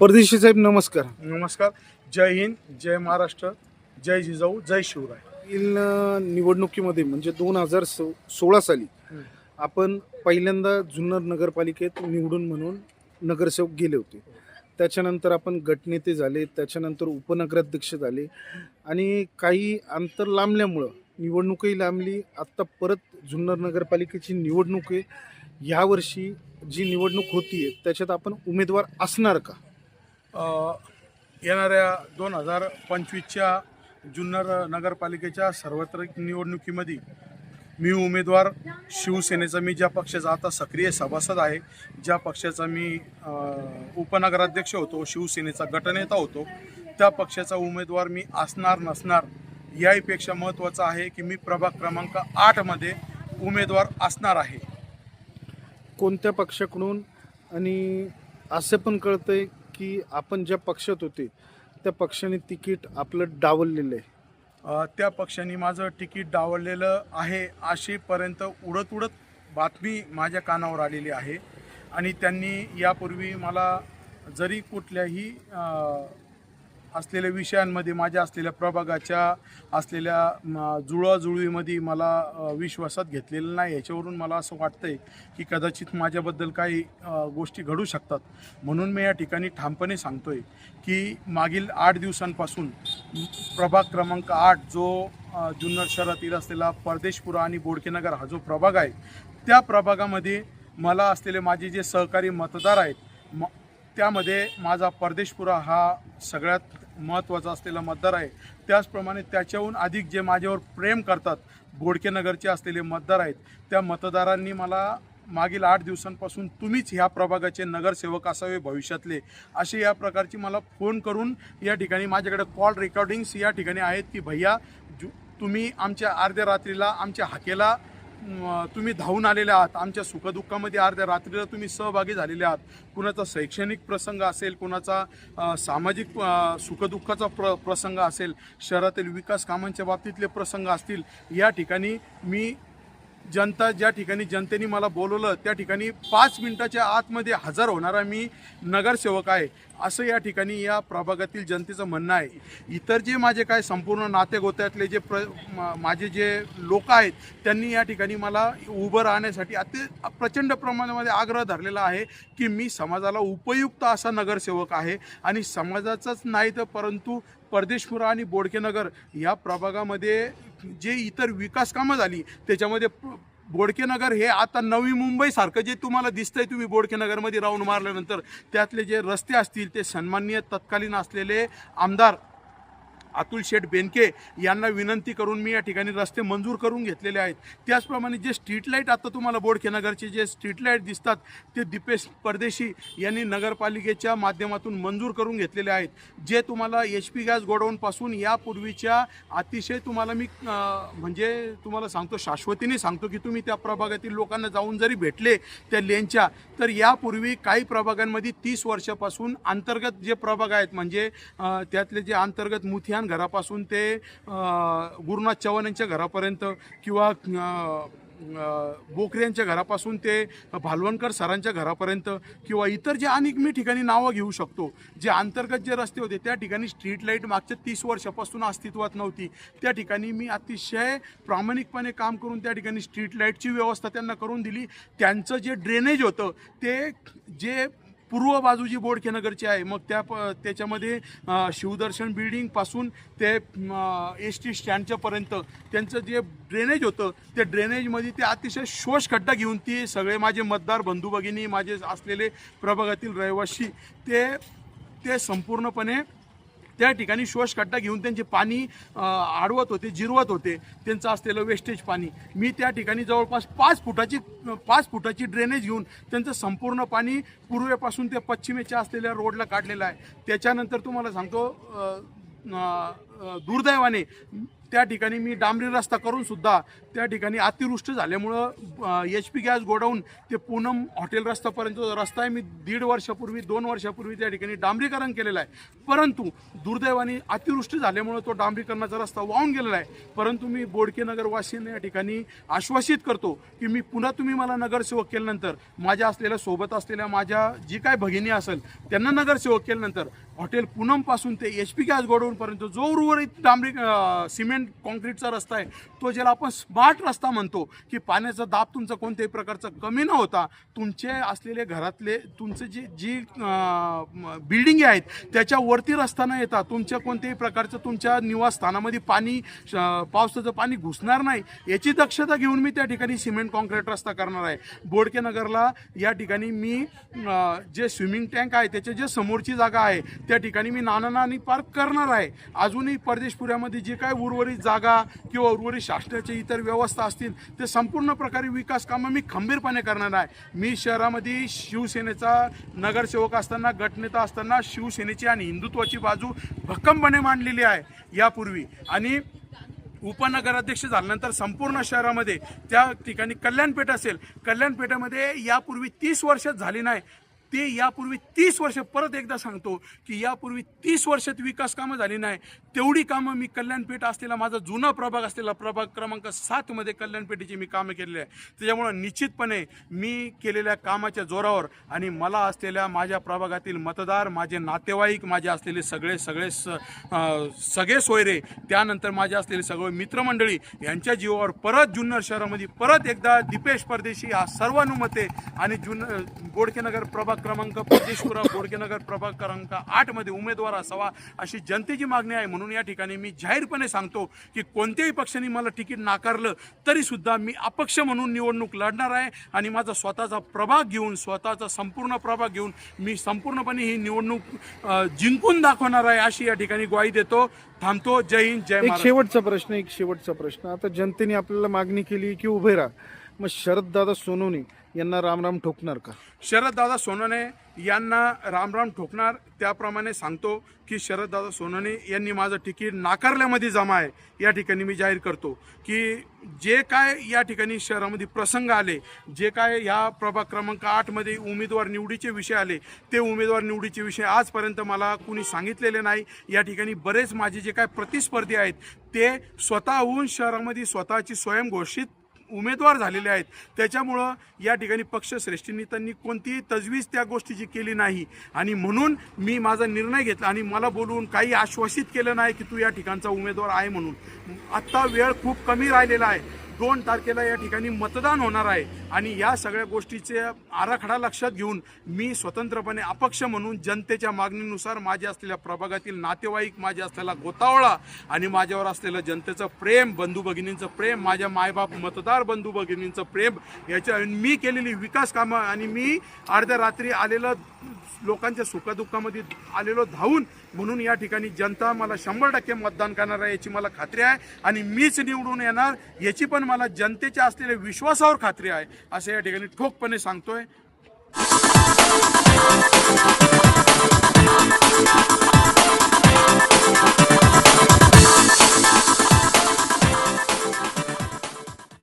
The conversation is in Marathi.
परदेशी साहेब नमस्कार. नमस्कार. जय हिंद जय महाराष्ट्र जय जिजाऊ जय शिवराय. मागील निवडणुकीमध्ये म्हणजे दोन हजार सो सोळा साली. आपण पहिल्यांदा जुन्नर नगरपालिकेत निवडून म्हणून नगरसेवक गेले होते. त्याच्यानंतर आपण गटनेते झाले त्याच्यानंतर उपनगराध्यक्ष झाले आणि काही अंतर लांबल्यामुळं निवडणूकही लांबली. आत्ता परत जुन्नर नगरपालिकेची निवडणूक आहे. यावर्षी जी निवडणूक होती त्याच्यात आपण उमेदवार असणार का? येणाऱ्या दोन हजार पंचवीसच्या जुन्नर नगरपालिकेच्या सार्वत्रिक निवडणुकीमध्ये मी उमेदवार शिवसेनेचा मी ज्या पक्षाचा आता सक्रिय सभासद आहे ज्या पक्षाचा मी उपनगराध्यक्ष होतो शिवसेनेचा गटनेता होतो त्या पक्षाचा उमेदवार मी असणार नसणार याहीपेक्षा महत्त्वाचं आहे की मी प्रभाग क्रमांक आठमध्ये उमेदवार असणार आहे. कोणत्या पक्षाकडून आणि असे पण कळतंय की आपण ज्या पक्षात होते त्या पक्षाने तिकीट आपलं डावललेलं आहे. अ, त्या पक्षाने माझं तिकीट डावललेलं आहे अशीपर्यंत उडत उडत बातमी माझ्या कानावर आलेली आहे. आणि त्यांनी यापूर्वी मला जरी कुठल्याही अ, असलेल्या विषयांमध्ये माझ्या असलेल्या प्रभागाच्या असलेल्या जुळवाजुळवीमध्ये मला विश्वासात घेतलेलं नाही. याच्यावरून मला असं वाटतंय की कदाचित माझ्याबद्दल काही गोष्टी घडू शकतात. म्हणून मी या ठिकाणी ठामपणे सांगतोय की मागील आठ दिवसांपासून प्रभाग क्रमांक आठ जो जुन्नर शहरातील असलेला परदेशपुरा आणि बोडकेनगर हा जो प्रभाग आहे त्या प्रभागामध्ये मला असलेले माझे जे सहकारी मतदार आहेत म त्यामध्ये माझा परदेशपुरा हा सगळ्यात महत्त्वाचा असलेला मतदार आहे. त्याचप्रमाणे त्याच्याहून अधिक जे माझ्यावर प्रेम करतात बोडकेनगरचे असलेले मतदार आहेत त्या मतदारांनी मला मागील आठ दिवसांपासून तुम्हीच ह्या प्रभागाचे नगरसेवक असावे भविष्यातले असे या प्रकारची मला फोन करून या ठिकाणी माझ्याकडे कॉल रेकॉर्डिंग्स या ठिकाणी आहेत की भैया जु तुम्ही आमच्या अर्ध्या रात्रीला आमच्या हाकेला तुम्ही धावून आलेले आहात. आमच्या सुखदुःखामध्ये अर्ध्या रात्रीला तुम्ही सहभागी झालेले आहात. कुणाचा शैक्षणिक प्रसंग असेल कुणाचा सामाजिक सुखदुःखाचा प्र प्रसंग असेल शहरातील विकास कामांच्या बाबतीतले प्रसंग असतील या ठिकाणी मी जनता ज्या ठिकाणी जनतेने मला बोलवलं त्या ठिकाणी पाच मिनिटाच्या आतमध्ये हजर होणारा मी नगरसेवक आहे. असं या ठिकाणी या प्रभागातील जनतेचं म्हणणं आहे. इतर जे माझे काय संपूर्ण नातेगोत्यातले जे प्र माझे जे लोक आहेत त्यांनी या ठिकाणी मला उभं राहण्यासाठी अति प्रचंड प्रमाणामध्ये आग्रह धरलेला आहे की मी समाजाला उपयुक्त असा नगरसेवक आहे आणि समाजाचाच नाही तर परंतु परदेशपुरा आणि बोडकेनगर या प्रभागामध्ये जे इतर विकास कामं झाली त्याच्यामध्ये बोडकेनगर हे आता नवी मुंबईसारखं जे तुम्हाला दिसतंय तुम्ही बोडकेनगरमध्ये राऊंड मारल्यानंतर त्यातले जे रस्ते असतील ते सन्माननीय तत्कालीन असलेले आमदार अतुल शेठ बेनके यांना विनंती करून मी या ठिकाणी रस्ते मंजूर करून घेतलेले आहेत. त्याचप्रमाणे जे स्ट्रीट लाइट आता तुम्हाला बोडखेनगरचे जे स्ट्रीट लाइट दिसतात ते दीपेश परदेशी यांनी नगरपालिकेच्या माध्यमातून मंजूर करून घेतलेले आहेत. जे तुम्हाला एच पी गॅस गोडाऊनपासून यापूर्वीच्या अतिशय तुम्हाला मी म्हणजे तुम्हाला सांगतो शाश्वतीने सांगतो की तुम्ही त्या प्रभागातील लोकांना जाऊन जरी भेटले त्या लेनच्या तर यापूर्वी काही प्रभागांमध्ये तीस वर्षापासून अंतर्गत जे प्रभाग आहेत म्हणजे त्यातले जे अंतर्गत मुथियान घरापासून ते गुरुनाथ चव्हाण यांच्या घरापर्यंत किंवा अं, बोकरे यांच्या घरापासून ते भालवणकर सरांच्या घरापर्यंत किंवा इतर जे अनेक मी ठिकाणी नावं घेऊ शकतो जे अंतर्गत जे रस्ते होते त्या ठिकाणी स्ट्रीट लाइट मागच्या तीस वर्षापासून अस्तित्वात नव्हती. त्या ठिकाणी मी अतिशय प्रामाणिकपणे काम करून त्या ठिकाणी स्ट्रीट लाईटची व्यवस्था त्यांना करून दिली. त्यांचं जे ड्रेनेज होतं ते जे पूर्व बाजू जी बोडखेनगरची आहे. मग त्या प त्याच्यामध्ये शिवदर्शन बिल्डिंगपासून ते एस टी स्टँडच्यापर्यंत त्यांचं जे ड्रेनेज होतं त्या ड्रेनेजमध्ये ते अतिशय शोष खड्डा घेऊन ती सगळे माझे मतदार बंधू भगिनी माझे असलेले प्रभागातील रहिवासी ते ते संपूर्णपणे त्या ठिकाणी शोष घेऊन त्यांचे पाणी आडवत होते जिरवत होते. त्यांचं असलेलं वेस्टेज पाणी. मी त्या ठिकाणी जवळपास पाच फुटाची पाच फुटाची ड्रेनेज घेऊन त्यांचं संपूर्ण पाणी पूर्वेपासून ते पश्चिमेच्या असलेल्या रोडला काढलेलं आहे. त्याच्यानंतर तुम्हाला सांगतो दुर्दैवाने त्या ठिकाणी मी डांबरी रस्ता करून सुद्धा त्या ठिकाणी अतिवृष्टी झाल्यामुळं एच पी गॅस गोडाऊन ते पूनम हॉटेल रस्तापर्यंत रस्ता आहे मी दीड वर्षापूर्वी दोन वर्षापूर्वी त्या ठिकाणी डांबरीकरण केलेलं आहे. परंतु दुर्दैवाने अतिवृष्टी झाल्यामुळं तो डांबरीकरणाचा रस्ता वाहून गेलेला आहे. परंतु मी बोडके नगर या ठिकाणी आश्वासित करतो की मी पुन्हा तुम्ही मला नगरसेवक केल्यानंतर माझ्या असलेल्या सोबत असलेल्या माझ्या जी काय भगिनी असेल त्यांना नगरसेवक केल्यानंतर हॉटेल पूनमपासून ते एच पी गॅस गोडाऊनपर्यंत जो उर्वरित डांबरी सिमेंट कॉन्क्रीटचा रस्ता आहे तो ज्याला आपण स्मार्ट रस्ता म्हणतो की पाण्याचा दाब तुमचा कोणत्याही प्रकारचा कमी न होता तुमचे असलेले घरातले तुमचे जी जी बिल्डिंग आहेत त्याच्यावरती रस्ता न येता तुमच्या कोणत्याही प्रकारचं तुमच्या निवासस्थानामध्ये पाणी पावसाचं पाणी घुसणार नाही याची दक्षता घेऊन मी त्या ठिकाणी सिमेंट कॉन्क्रीट रस्ता करणार आहे. बोडके नगरला या ठिकाणी मी जे स्विमिंग टँक आहे त्याच्या जे समोरची जागा आहे त्या ठिकाणी मी नानानानी पार्क करणार आहे. अजूनही परदेशपुऱ्यामध्ये जे काय उर्वरित जागा किंवा उर्वरित शासनाच्या इतर व्यवस्था असतील ते संपूर्ण प्रकारे विकास कामं मी खंबीरपणे करणार आहे. मी शहरामध्ये शिवसेनेचा नगरसेवक असताना गटनेता असताना शिवसेनेची आणि हिंदुत्वाची बाजू भक्कमपणे मांडलेली आहे यापूर्वी. आणि उपनगराध्यक्ष झाल्यानंतर संपूर्ण शहरामध्ये त्या ठिकाणी कल्याणपेठ असेल. कल्याणपेठामध्ये यापूर्वी तीस वर्षात झाली नाही. ते यापूर्वी तीस वर्ष परत एकदा सांगतो की यापूर्वी तीस वर्षात विकास कामं झाली नाही. तेवढी कामं मी कल्याणपेठ असलेला माझा जुना प्रभाग असलेला प्रभाग क्रमांक सातमध्ये कल्याणपेठेची मी कामं केलेली आहे. त्याच्यामुळं निश्चितपणे मी केलेल्या कामाच्या जोरावर आणि मला असलेल्या माझ्या प्रभागातील मतदार माझे नातेवाईक माझे असलेले सगळे सगळे स सगळे सोयरे त्यानंतर माझे असलेले सगळे मित्रमंडळी यांच्या जीवावर परत जुन्नर शहरामध्ये परत एकदा दीपेश परदेशी हा सर्वानुमते आणि जुन गोडकेनगर प्रभाग क्रमांक परदेशपुरा बोडकेनगर प्रभाग क्रमांक आठमध्ये उमेदवार असावा अशी जनतेची मागणी आहे. म्हणून या ठिकाणी मी जाहीरपणे सांगतो की कोणत्याही पक्षाने मला तिकीट नाकारलं तरी सुद्धा मी अपक्ष म्हणून निवडणूक लढणार आहे आणि माझा स्वतःचा प्रभाग घेऊन स्वतःचा संपूर्ण प्रभाग घेऊन मी संपूर्णपणे ही निवडणूक जिंकून दाखवणार आहे अशी या ठिकाणी ग्वाही देतो. थांबतो. जय हिंद जय एक शेवटचा प्रश्न एक शेवटचा प्रश्न. आता जनतेने आपल्याला मागणी केली की उभे राहा. मग शरददादा सोनवणे यांना रामराम ठोकणार का? शरददादा सोनवणे यांना रामराम ठोकणार त्याप्रमाणे सांगतो की शरददादा सोनवणे यांनी माझं तिकीट नाकारल्यामध्ये जमा आहे. या ठिकाणी मी जाहीर करतो की जे काय या ठिकाणी शहरामध्ये प्रसंग आले जे काय ह्या प्रभाग क्रमांक आठमध्ये उमेदवार निवडीचे विषय आले ते उमेदवार निवडीचे विषय आजपर्यंत मला कुणी सांगितलेले नाही. या ठिकाणी बरेच माझे जे काय प्रतिस्पर्धी आहेत ते स्वतःहून शहरामध्ये स्वतःची स्वयंघोषित उमेदवार झालेले आहेत. त्याच्यामुळं या ठिकाणी पक्षश्रेष्ठींनी त्यांनी कोणतीही तजवीज त्या गोष्टीची केली नाही. आणि म्हणून मी माझा निर्णय घेतला आणि मला बोलवून काही आश्वासित केलं नाही की तू या ठिकाणचा उमेदवार आहे म्हणून. आत्ता वेळ खूप कमी राहिलेला आहे. दोन तारखेला या ठिकाणी मतदान होणार आहे. आणि या सगळ्या गोष्टीचे आराखडा लक्षात घेऊन मी स्वतंत्रपणे अपक्ष म्हणून जनतेच्या मागणीनुसार माझ्या असलेल्या प्रभागातील नातेवाईक माझ्या असलेला गोतावळा आणि माझ्यावर असलेलं जनतेचं प्रेम बंधू भगिनींचं प्रेम माझ्या मायबाप मतदार बंधू भगिनींचं प्रेम याच्या मी केलेली विकास कामं आणि मी अर्ध्या रात्री आलेलं लोकांच्या सुखदुःखामध्ये आलेलो धावून म्हणून या ठिकाणी जनता मला शंभर टक्के मतदान करणार आहे याची मला खात्री आहे आणि मीच निवडून येणार याची पण मला जनतेच्या असलेल्या विश्वासावर खात्री आहे. असं या ठिकाणी ठोकपणे सांगतोय.